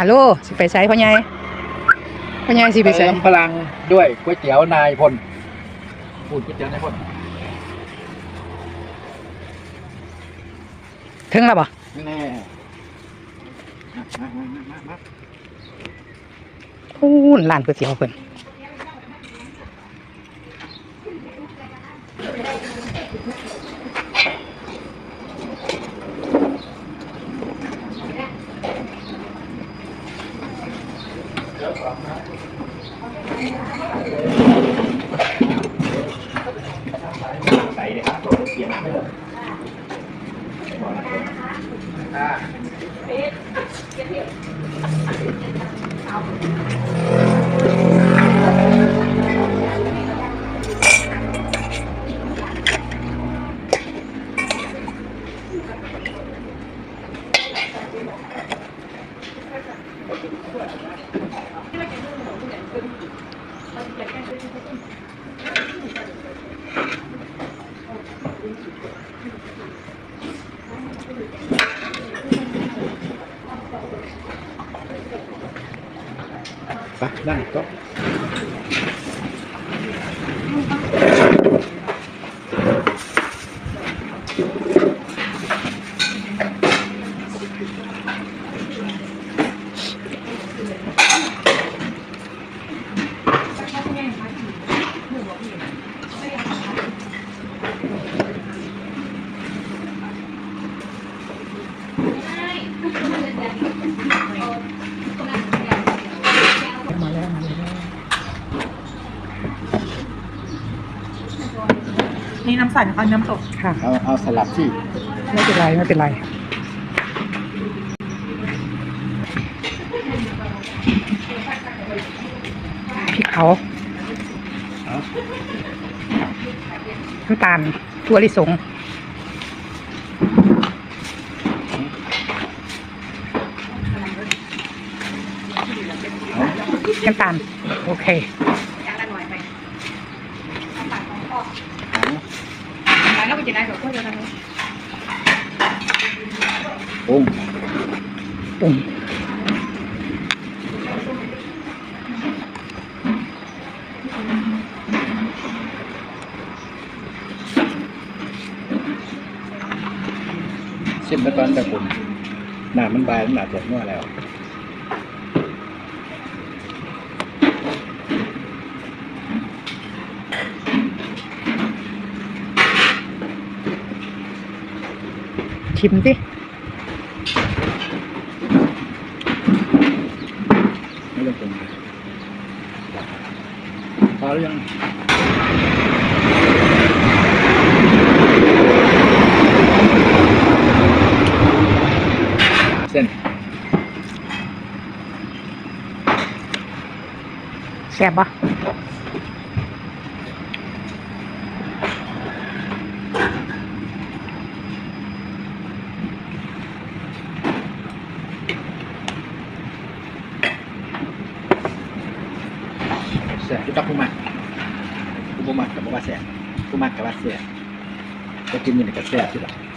ฮัลโหลสิไปใช้พ่อใหญ่พ่อใหญ่สิไปใช้เติมพลังด้วยก๋วยเตี๋ยวนายพลพูดก๋วยเตี๋ยวนายพลถึงแล้วบ่แน่มามามามามาพูนร้านก๋วยเตี๋ยวเพิ่น ใส่เลยครับเสี ยงไม่ห มาแล้วมาแล้วนี่น้ำใสนะคะน้ำตกค่ะ เอาเอาสลับที่ไม่เป็นไรไม่เป็นไรพริกเผาเอาน้ำตาลถั่วลิสง น้ำตาลโอเคแล้วไปกินได้กับพวกเดียวกันไหมปรุงปรุงชิมไปตอนแต่ปรุงหนามันบายมันหนาเจ็บนัวแล้ว ชิมสิไม่ต้องปรุงพอหรือยังเส้นแซ่บปะ แสบที่กับผู้มักผู้บ่มักกับ